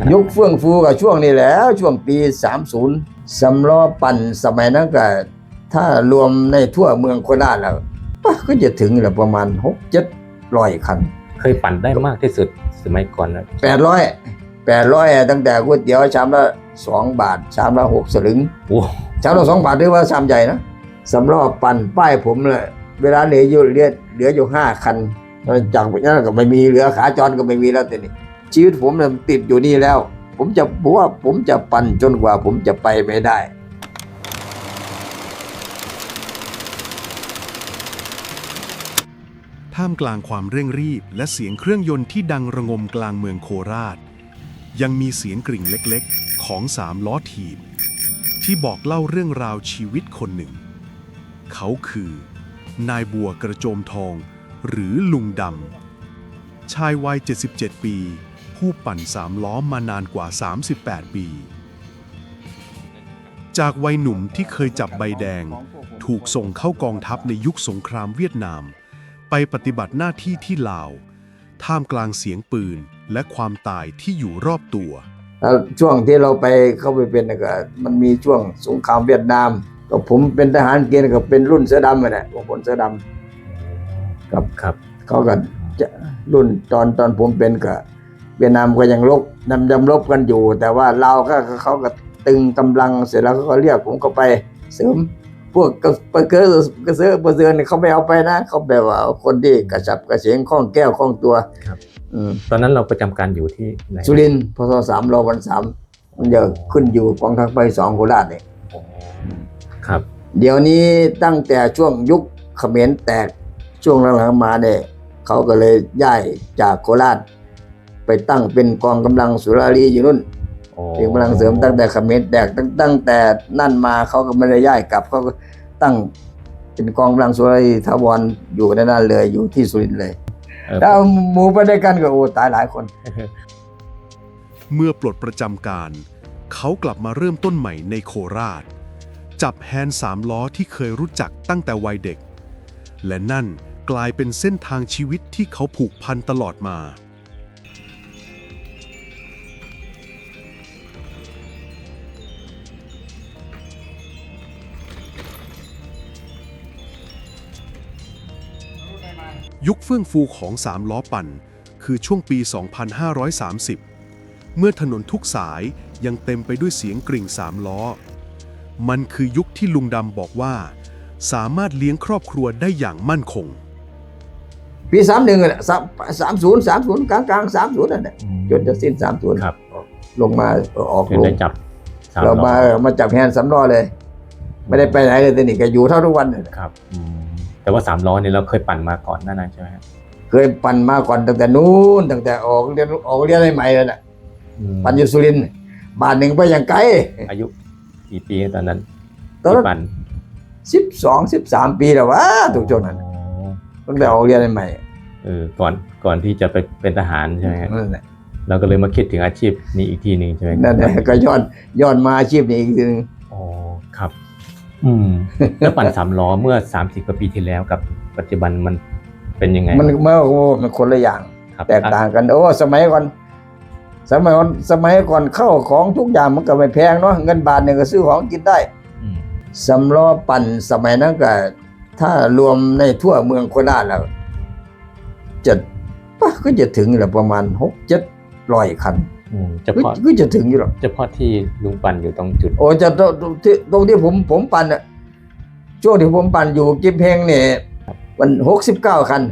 ขนาดยุคเฟื่องฟูกับช่วงนี้แหล้ว ช่วงปี 30 สำล้อปั่นสมัยนั้นก็ถ้ารวมในทั่วเมืองโคราชแล้วปะก็จะถึงแหละประมาณ6 7ร้อยคัน เคยปั่นได้มากที่สุดสมัยก่อนนะ800 800ตั้งแต่ก๋วยเตี๋ยวชามละ2บาทชามละ6สลึงโอ้ชามละ2บาทหรือว่าชามใหญ่นะสำล้อปั่นป้ายผมเลยเวลาเหลืออยู่เหลือเหลืออยู่5คันจากนั้นก็ไม่มีเหลือขาจรก็ไม่มีแล้วแต่นี่ ชีวิตผมเนี่ยติดอยู่นี่แล้ว ผมจะบอกว่าผมจะปั่นจนกว่า ผมจะไปไม่ได้ท่ามกลางความเร่งรีบ และเสียงเครื่องยนต์ที่ดังระงมกลางเมืองโคราช ยังมีเสียงกริ่งเล็กๆ ของสามล้อถีบ ที่บอกเล่าเรื่องราวชีวิตคนหนึ่ง เขาคือ นายบัวกระโจมทอง หรือลุงดำชายวัย 77 ปี ผู้ปั่นสามล้อมานานกว่า 38 ปี จากวัยหนุ่มที่เคยจับใบแดง ถูกส่งเข้ากองทัพในยุคสงครามเวียดนาม ไปปฏิบัติหน้าที่ที่ลาว ท่ามกลางเสียงปืนและความตายที่อยู่รอบตัว แล้วช่วงที่เราไปเข้าไปเป็นน่ะก็มันมีช่วงสงครามเวียดนาม ก็ผมเป็นทหารเกณฑ์ก็เป็นรุ่นเสือดำอะนะพวกคนเสือดำกับครับ เขาก็จะรุ่นตอนตอนผมเป็นก็ เวียดนามก็ยังลบนำยำลบกันอยู่ แต่ว่าเราก็เขาก็ตึงกำลังเสร็จแล้วเขาก็เรียกผมเข้าไปเสริมพวกกระเปอร์เกอร์กระเซอร์เปอร์เซอร์เนี่ยเขาไม่เอาไปนะเขาแบบว่าเอาคนที่กระฉับกระเฉงคล่องแก้วคล่องตัวครับอืมตอนนั้นเราประจำการอยู่ที่ไหนสุรินทร์พศสามรอวันสามมันจะขึ้นอยู่กองทัพไปสองโคราชเนี่ยอ๋อครับ เดี๋ยวนี้ตั้งแต่ช่วงยุคเขมรแตกช่วงหลังๆมาเนี่ยเขาก็เลยย้ายจากโคราช ไปตั้งเป็นกองกำลังสุรารีอยู่นู่นอ๋อเป็นกำลังเสริมตั้งแต่เขมรแตกตั้งตั้งแต่นั่นมาเขาก็ไม่ได้ย้ายกลับเขาก็ตั้งเป็นกองกำลังสุรารีทวรอยู่ในนั้นเลยอยู่ที่สุรินทร์เลยเออแล้วหมู่ไปด้วยกันก็โอ้ตายหลายคน เมื่อปลดประจำการ เขากลับมาเริ่มต้นใหม่ในโคราช จับแฮนด์สามล้อที่เคยรู้จักตั้งแต่วัยเด็ก และนั่นกลายเป็นเส้นทางชีวิตที่เขาผูกพันตลอดมา ยุคเฟื่องฟูของสามล้อปั่น คือช่วงปี 2530 เมื่อถนนทุกสายยังเต็มไปด้วยเสียงกริ่งสามล้อ มันคือยุคที่ลุงดำบอกว่า สามารถเลี้ยงครอบครัวได้อย่างมั่นคง ปีสามหนึ่งสามสามศูนย์สามศูนย์กลางกลางสามศูนย์นั่นแหละจนจะสิ้นสามศูนย์ครับ ลงมาออกคือลได้งจับสามเราล้อมามาจับแฮนด์สำรอเลย ไม่ได้ไปไหนเลยแต่นี่ก็อยู่เท่าทุกวันเนี่ย ครับอืม แต่ว่าสามล้อเนี่ยเราเคยปั่นมาก่อนหน้านั้นใช่ไหมครับเคยปั่นมาก่อนตั้งแต่นู้นตั้งแต่ออกเรียนออกเรียนใหม่ๆเลยน่ะอืมปั่นอยู่สุรินทร์บาทหนึ่งไปอย่างไกล อายุกี่ปีตอนนั้นตอนนั้น ที่ปั่นสิบสองสิบสามปีแล้ววะถูกช่วงนั้นอ๋อตั้งแต่ออกเรียนใหม่เออก่อนก่อนที่จะไปเป็นทหารใช่ไหมครับนั่นแหละเราก็เลยมาคิดถึงอาชีพนี้อีกทีหนึ่งใช่ไหมครับนั่นแหละก็ย้อนย้อนมาอาชีพนี้อีกทีหนึง อ๋อครับ อืมแล้วปั่นสามล้อเมื่อ30กว่าปีที่แล้วกับ ปัจจุบันมันเป็นยังไงมันมันโอ้มันคนละอย่าง ครับแตกต่างกันโอ้สมัยก่อนสมัยก่อนสมัยก่อนเข้าของทุกอย่างมันก็ไม่แพงเนาะเงินบาทหนึ่งก็ซื้อของกินได้อืมสำล้อปั่นสมัยนั้นก็ถ้ารวมในทั่วเมืองโคราชแล้วจะปะก็จะถึงแหละประมาณหกเจ็ดร้อยคันอืม เฉก็พาะก็จะถึงอยู่หรอกเฉพาะที่ลุงปั่นอยู่ตรงจุด โอ้จะตรงตรงที่ตรงที่ผมผมปั่นอะช่วงที่ผมปั่นอยู่กิมเพงเนี่ยมันหกสิบเก้าคัน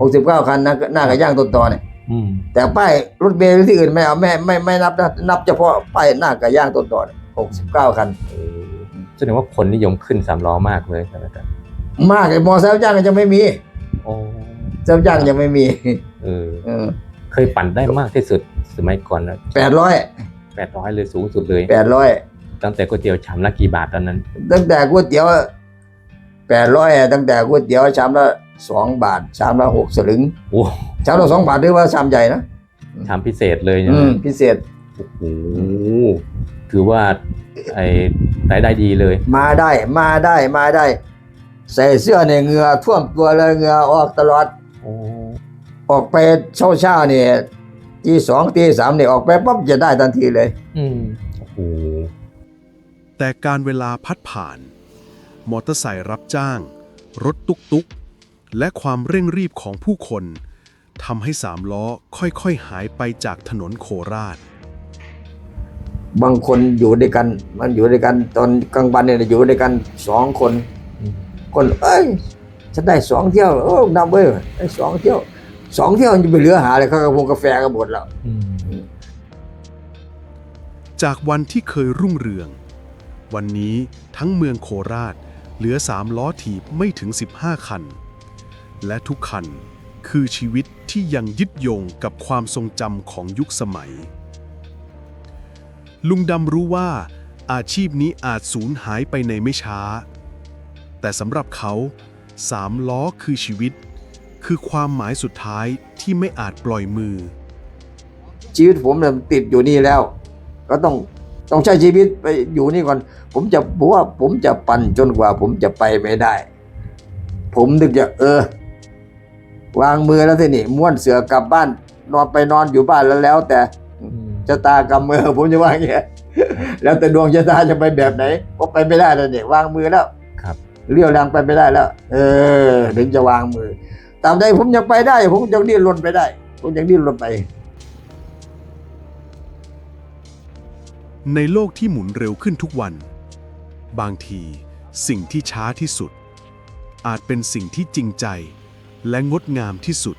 หกสิบเก้าคันนะหน้ากระย่างต้นตอเนี่ยอืมแต่ป้ายรถเมล์ที่อื่นไม่เอาไม่ไม่ไม่นับนะนับเฉพาะป้ายหน้ากระย่างต้นตอหกสิบเก้าคันเออแสดงว่าคนนิยมขึ้นสามล้อมากเลยใช่ไหมครับมากไอ้มอเตอร์ไซค์รับจ้างก็ยังไม่มีโอ้รับจ้างยังไม่มีเออ เออเคยปั่นได้มากที่สุดสมัยก่อนนะแปดร้อยแปดร้อยเลยสูงสุดเลย แปดร้อยตั้งแต่ก๋วยเตี๋ยวชามละกี่บาทตอนนั้น ตั้งแต่ก๋วยเตี๋ยวแปดร้อยตั้งแต่ก๋วยเตี๋ยวชามละสองบาทชามละหกสลึงโอ้ชามละสองบาทหรือว่าชามใหญ่นะชามพิเศษเลยใช่อืไหมมพิเศษโอ้โหถือว่าไอ้รายได้ดีเลย มาได้มาได้มาได้ ใส่เสื้อเนี่ยเหงื่อท่วมตัวเลยเหงื่อออกตลอดโอ้ออกไปเช้าเช้าๆเนี่ยตีสองตีสามเนี่ยออกไปปั๊บจะได้ทันทีเลย อืมโอ้โหแต่การเวลาพัดผ่าน มอเตอร์ไซค์รับจ้าง รถตุกตุกๆ และความเร่งรีบของผู้คนทำให้สามล้อค่อยๆ หายไปจากถนนโคราช บางคนอยู่ด้วยกัน มันอยู่ด้วยกันตอนกลางวันเนี่ยอยู่ด้วยกันสองคนอืมคน เอ้ยฉันได้สองเที่ยวโอ้นำเว้ยได้สองเที่ยว สองเที่ยวมันจะไปเหลือหาเลยเขากระพงกาแฟกันหมดแล้ว จากวันที่เคยรุ่งเรือง วันนี้ทั้งเมืองโคราชเหลือสามล้อถีบไม่ถึง 15 คัน และทุกคันคือชีวิตที่ยังยึดโยงกับความทรงจำของยุคสมัย ลุงดำรู้ว่าอาชีพนี้อาจสูญหายไปในไม่ช้า แต่สำหรับเขาสามล้อคือชีวิต คือความหมายสุดท้ายที่ไม่อาจปล่อยมือ ชีวิตผมเนี่ยติดอยู่นี่แล้ว ก็ต้องต้องใช้ชีวิตไปอยู่นี่ก่อน ผมจะบอกว่าผมจะปั่นจนกว่า ผมจะไปไม่ได้ ผมนึกจะเออ วางมือแล้วทีนี่ม้วนเสือกลับบ้าน นอนไปนอนอยู่บ้านแล้วแล้ว แต่อืมชะตากรรมมือผมจะว่าอย่างเงี้ยแล้วแต่ดวงชะตาจะไปแบบไหนก็ไปไม่ได้แล้วเนี่ยวางมือแล้วครับเลี้ยวแรงไปไม่ได้แล้ว เออถึงจะวางมือ ตามใดผมยังไปได้ ผมยังดิ้นรนไปได้ ผมยังดิ้นรนไป ในโลกที่หมุนเร็วขึ้นทุกวัน บางทีสิ่งที่ช้าที่สุด อาจเป็นสิ่งที่จริงใจและงดงามที่สุด